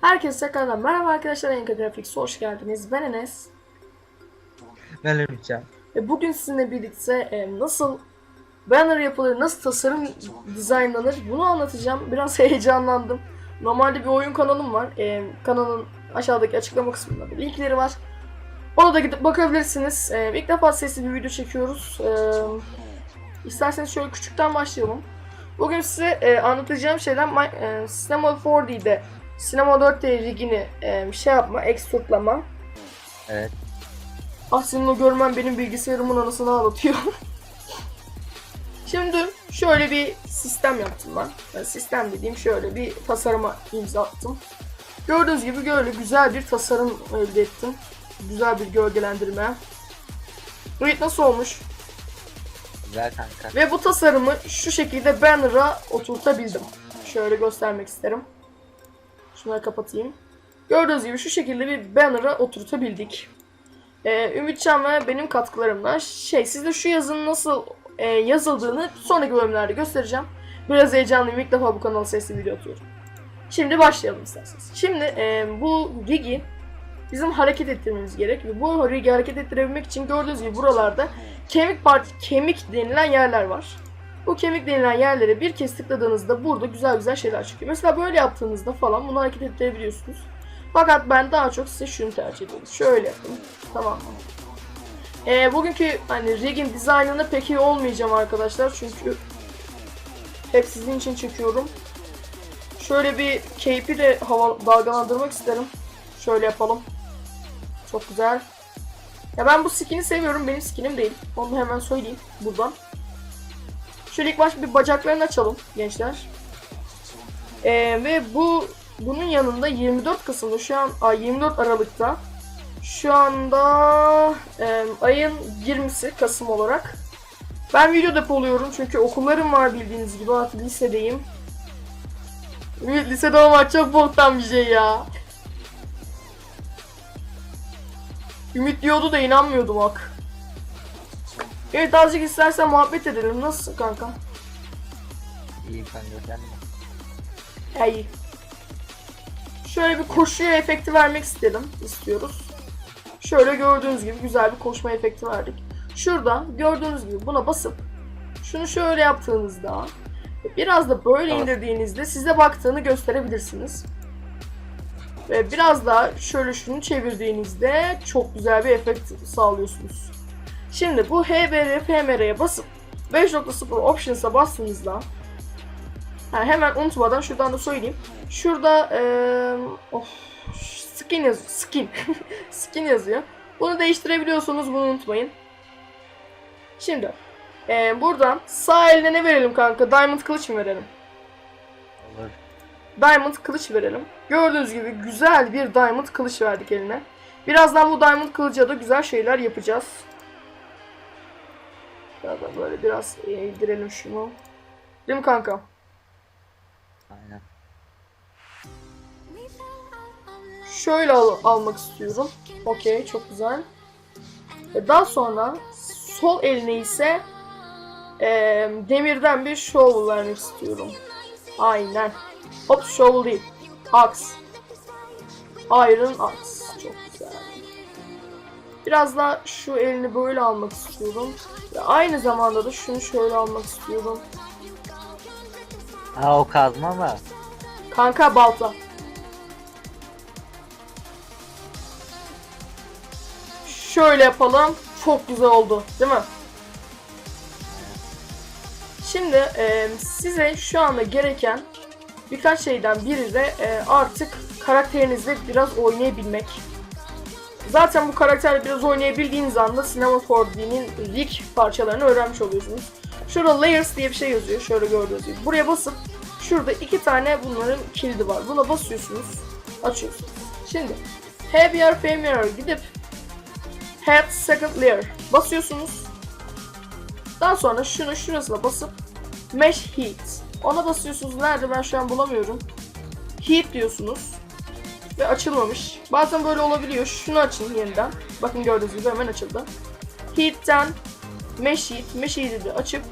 Herkese tekrardan merhaba arkadaşlar Enka Graphics hoş geldiniz. Ben Enes. Ben Ümitcan. Ve bugün sizinle birlikte e, nasıl banner yapılır, nasıl tasarım dizaynlanır bunu anlatacağım. Biraz heyecanlandım. Normalde bir oyun kanalım var. E, kanalın aşağıdaki açıklama kısmında bir linkleri var. Ona da gidip bakabilirsiniz. E, ilk defa sesli bir video çekiyoruz. E, isterseniz şöyle küçükten başlayalım. Bugün size e, anlatacağım şeyler e, Cinema 4D'de Cinema 4D rigini e, şey yapma, exportlama. Evet. Ah senin o görmen benim bilgisayarımın anasını ağlatıyor. Şimdi şöyle bir sistem yaptım ben. Yani sistem dediğim şöyle bir tasarıma imza attım. Gördüğünüz gibi böyle güzel bir tasarım elde ettim. Güzel bir gölgelendirme. Evet nasıl olmuş? Güzel kanka. Ve bu tasarımı şu şekilde banner'a oturtabildim. Şöyle göstermek isterim. Şunları kapatayım. Gördüğünüz gibi şu şekilde bir banner'a oturtabildik. Ee, Ümitcan ve benim katkılarımla şey size şu yazının nasıl e, yazıldığını sonraki bölümlerde göstereceğim. Biraz heyecanlıyım ilk defa bu kanala sesli video atıyorum. Şimdi başlayalım isterseniz. Şimdi e, bu rigi bizim hareket ettirmemiz gerek ve bu rigi hareket ettirebilmek için gördüğünüz gibi buralarda kemik part kemik denilen yerler var. Bu kemik denilen yerlere bir kez tıkladığınızda burada güzel güzel şeyler çıkıyor. Mesela böyle yaptığınızda falan bunu hareket ettirebiliyorsunuz. Fakat ben daha çok size şunu tercih ediyorum. Şöyle yapın. Tamam mı? Ee, bugünkü hani rigin dizaynında pek iyi olmayacağım arkadaşlar çünkü hep sizin için çekiyorum. Şöyle bir keyfi de hava dalgalandırmak isterim. Şöyle yapalım. Çok güzel. Ya ben bu skin'i seviyorum. Benim skinim değil. Onu hemen söyleyeyim buradan. Şöyle ilk baş bir bacaklarını açalım gençler. Ee, ve bu bunun yanında 24 Kasım'da şu an ay 24 Aralık'ta şu anda e, ayın 20'si Kasım olarak ben video depoluyorum çünkü okullarım var bildiğiniz gibi artık lisedeyim. Lisede olmak çok boktan bir şey ya. Ümit diyordu da inanmıyordum bak. Evet azıcık istersen muhabbet edelim. Nasılsın kanka? İyi kanka sen de. Ya iyi. Şöyle bir koşuya efekti vermek istedim. istiyoruz. Şöyle gördüğünüz gibi güzel bir koşma efekti verdik. Şurada gördüğünüz gibi buna basıp şunu şöyle yaptığınızda biraz da böyle Evet. indirdiğinizde size baktığını gösterebilirsiniz. Ve biraz daha şöyle şunu çevirdiğinizde çok güzel bir efekt sağlıyorsunuz. Şimdi bu HBR FMR'ye basıp 5.0 Options'a bastığınızda ha, hemen unutmadan şuradan da söyleyeyim. Şurada eee of, skin yaz skin skin yazıyor. Bunu değiştirebiliyorsunuz bunu unutmayın. Şimdi eee, buradan sağ eline ne verelim kanka? Diamond kılıç mı verelim? Olur. Diamond kılıç verelim. Gördüğünüz gibi güzel bir diamond kılıç verdik eline. Birazdan bu diamond kılıca da güzel şeyler yapacağız. Ya da böyle biraz eğdirelim şunu. Değil mi kanka? Aynen. Şöyle al- almak istiyorum. Okey çok güzel. Ve daha sonra sol eline ise eee, demirden bir shovel vermek istiyorum. Aynen. Hop shovel değil. Axe. Iron axe. Biraz da şu elini böyle almak istiyorum. Ve aynı zamanda da şunu şöyle almak istiyorum. Aa o kazma mı? Kanka balta. Şöyle yapalım. Çok güzel oldu. Değil mi? Şimdi e, size şu anda gereken birkaç şeyden biri de e, artık karakterinizle biraz oynayabilmek. Zaten bu karakterle biraz oynayabildiğiniz anda Cinema 4D'nin rig parçalarını öğrenmiş oluyorsunuz. Şurada Layers diye bir şey yazıyor. Şöyle gördüğünüz gibi. Buraya basıp şurada iki tane bunların kilidi var. Buna basıyorsunuz. Açıyorsunuz. Şimdi Heavier Familiar gidip Head Second Layer basıyorsunuz. Daha sonra şunu şurasına basıp Mesh Heat. Ona basıyorsunuz. Nerede ben şu an bulamıyorum. Heat diyorsunuz. Ve açılmamış. Bazen böyle olabiliyor. Şunu açın yeniden. Bakın gördüğünüz gibi hemen açıldı. Heat'ten Mesh Heat. Mesh Heat'i de açıp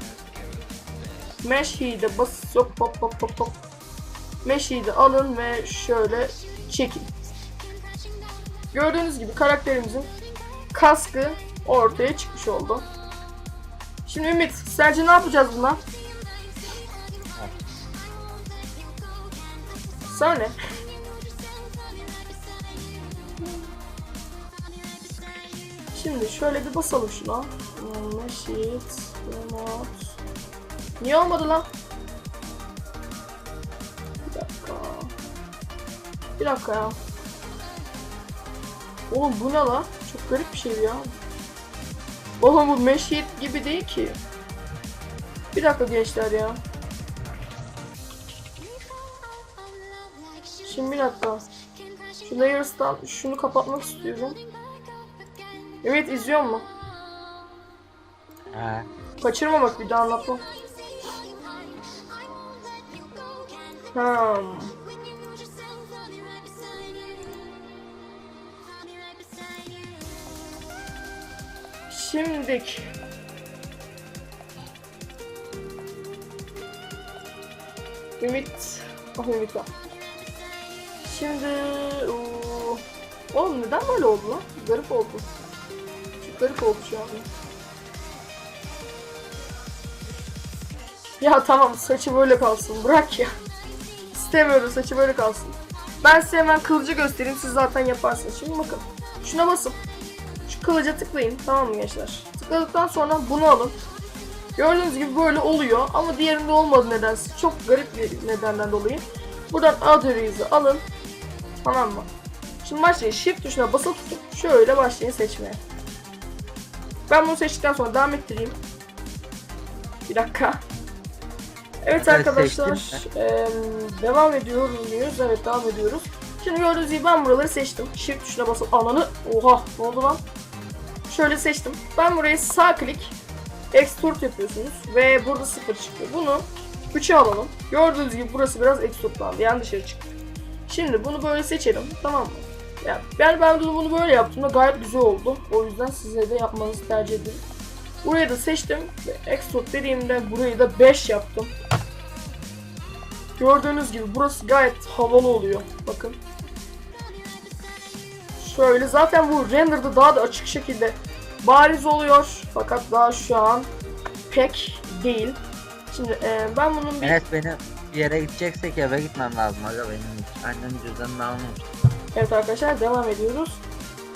Mesh Heat'e bas hop hop hop hop hop. Mesh Heat'i alın ve şöyle çekin. Gördüğünüz gibi karakterimizin kaskı ortaya çıkmış oldu. Şimdi Ümit sence ne yapacağız buna? Sana? Şimdi şöyle bir basalım şuna. Sheet, remote. Niye olmadı lan? Bir dakika. Bir dakika ya. Oğlum bu ne la? Çok garip bir şey ya. Oğlum bu sheet gibi değil ki. Bir dakika gençler ya. Şimdi bir dakika. Şu layers'tan şunu kapatmak istiyorum. Evet izliyor mu? Ha. Kaçırma bak bir daha anlatma. Hmm. Şimdik. Ümit. Ah Ümit var. Şimdi... Oğlum neden böyle oldu lan? Garip oldu. Garip oldu şu. Ya tamam saçı böyle kalsın bırak ya. İstemiyorum saçı böyle kalsın. Ben size hemen kılıcı göstereyim siz zaten yaparsınız. Şimdi bakın şuna basın. Şu kılıca tıklayın tamam mı gençler? Tıkladıktan sonra bunu alın. Gördüğünüz gibi böyle oluyor ama diğerinde olmadı nedense. Çok garip bir nedenden dolayı. Buradan Adore'yi alın. Tamam mı? Şimdi başlayın. Shift tuşuna basılı tutup şöyle başlayın seçmeye. Ben bunu seçtikten sonra devam ettireyim. Bir dakika. Evet arkadaşlar, eee, devam ediyor muyuz? Evet devam ediyoruz. Şimdi gördüğünüz gibi ben buraları seçtim. Shift tuşuna basıp ananı, oha ne oldu lan? Şöyle seçtim. Ben burayı sağ klik, export yapıyorsunuz ve burada sıfır çıkıyor. Bunu 3'e alalım. Gördüğünüz gibi burası biraz exportlandı, yani dışarı çıktı. Şimdi bunu böyle seçelim, tamam mı? Yani ben, bunu, bunu böyle yaptığımda gayet güzel oldu. O yüzden size de yapmanızı tercih ederim. Burayı da seçtim ve export dediğimde burayı da 5 yaptım. Gördüğünüz gibi burası gayet havalı oluyor. Bakın. Şöyle zaten bu renderda daha da açık şekilde bariz oluyor. Fakat daha şu an pek değil. Şimdi e, ben bunun bir... Enes benim bir yere gideceksek eve gitmem lazım aga benim annemin cüzdanını almamış. Evet arkadaşlar devam ediyoruz.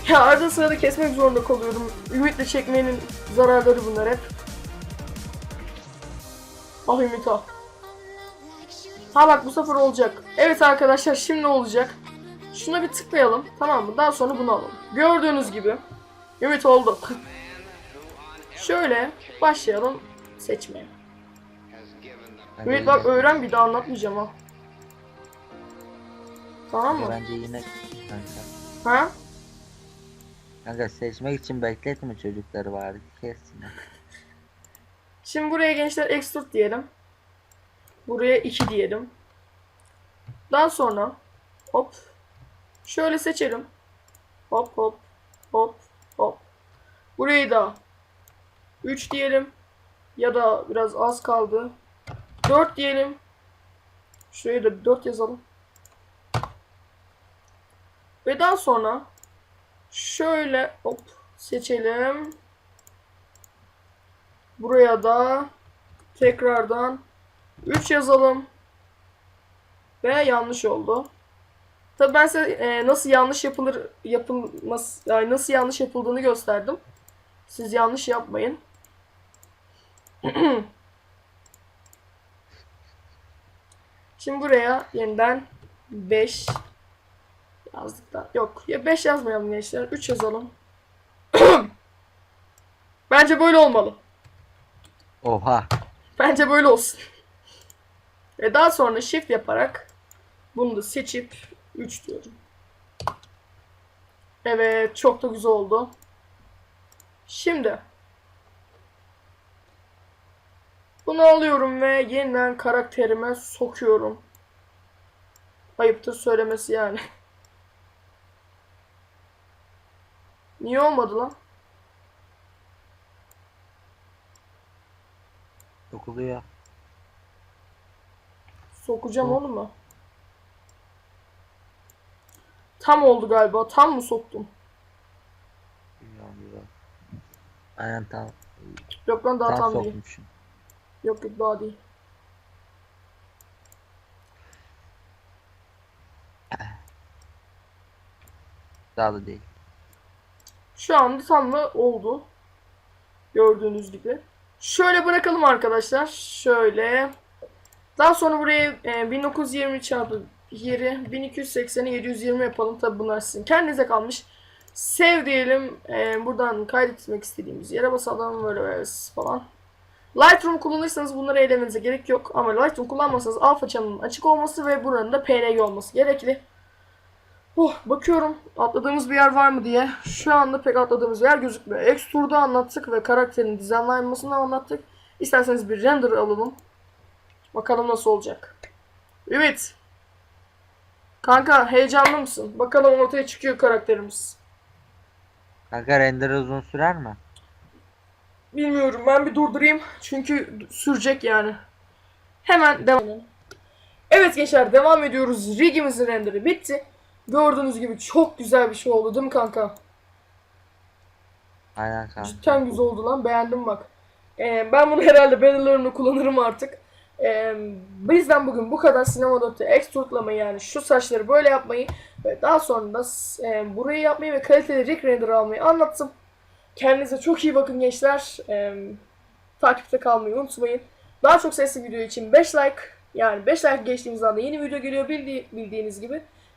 Ya arada sırada kesmek zorunda kalıyorum. Ümitle çekmenin zararları bunlar hep. Ah Ümit ah. Ha bak bu sefer olacak. Evet arkadaşlar şimdi olacak. Şuna bir tıklayalım tamam mı? Daha sonra bunu alalım. Gördüğünüz gibi. Ümit oldu. Şöyle başlayalım seçmeye. Ümit bak öğren bir daha anlatmayacağım ha. Tamam mı? Bence yine kanka. Ha? Kanka seçmek için bekletme çocukları bari kessin. Şimdi buraya gençler export diyelim. Buraya 2 diyelim. Daha sonra hop şöyle seçelim. Hop hop hop hop. Burayı da 3 diyelim. Ya da biraz az kaldı. 4 diyelim. Şuraya da 4 yazalım. Ve daha sonra şöyle hop seçelim. Buraya da tekrardan 3 yazalım. Ve yanlış oldu. Tabii ben size e, nasıl yanlış yapılır yapılması yani nasıl yanlış yapıldığını gösterdim. Siz yanlış yapmayın. Şimdi buraya yeniden 5 yazdık da yok ya 5 yazmayalım gençler 3 yazalım. Bence böyle olmalı. Oha. Bence böyle olsun. Ve daha sonra shift yaparak bunu da seçip 3 diyorum. Evet çok da güzel oldu. Şimdi bunu alıyorum ve yeniden karakterime sokuyorum. Ayıptır söylemesi yani. Niye olmadı lan? Dokuluyor. Sokacağım Hı. oğlum mu? Tam oldu galiba. Tam mı soktum? Bilmiyorum. Aynen tam. Yok lan daha tam tam, değil. Yok yok daha değil. Daha da değil. Şu anda tam da oldu. Gördüğünüz gibi. Şöyle bırakalım arkadaşlar. Şöyle. Daha sonra buraya e, 1920 çarpı yeri 1280'i 720 yapalım. Tabi bunlar sizin kendinize kalmış. Sev diyelim. E, buradan kaydetmek istediğimiz yere basalım. Böyle böyle falan. Lightroom kullanırsanız bunları elemenize gerek yok. Ama Lightroom kullanmasanız alfa channel'ın açık olması ve buranın da PNG olması gerekli. Oh, bakıyorum atladığımız bir yer var mı diye. Şu anda pek atladığımız yer gözükmüyor. Extrude'u anlattık ve karakterin dizaynlanmasını anlattık. İsterseniz bir render alalım. Bakalım nasıl olacak. Evet. Kanka heyecanlı mısın? Bakalım ortaya çıkıyor karakterimiz. Kanka render uzun sürer mi? Bilmiyorum ben bir durdurayım. Çünkü sürecek yani. Hemen devam edelim. Evet gençler devam ediyoruz. Rigimizin renderi bitti. Gördüğünüz gibi çok güzel bir şey oldu değil mi kanka? Aynen kanka. Cidden güzel oldu lan. Beğendim bak. Ee, ben bunu herhalde bannerlarını kullanırım artık. Ee, bizden bugün bu kadar sinema notı extrude'lamayı yani şu saçları böyle yapmayı ve daha sonra da e, burayı yapmayı ve kaliteli rig render almayı anlattım. Kendinize çok iyi bakın gençler. Ee, takipte kalmayı unutmayın. Daha çok sesli video için 5 like yani 5 like geçtiğimiz anda yeni video geliyor bildi- bildiğiniz gibi.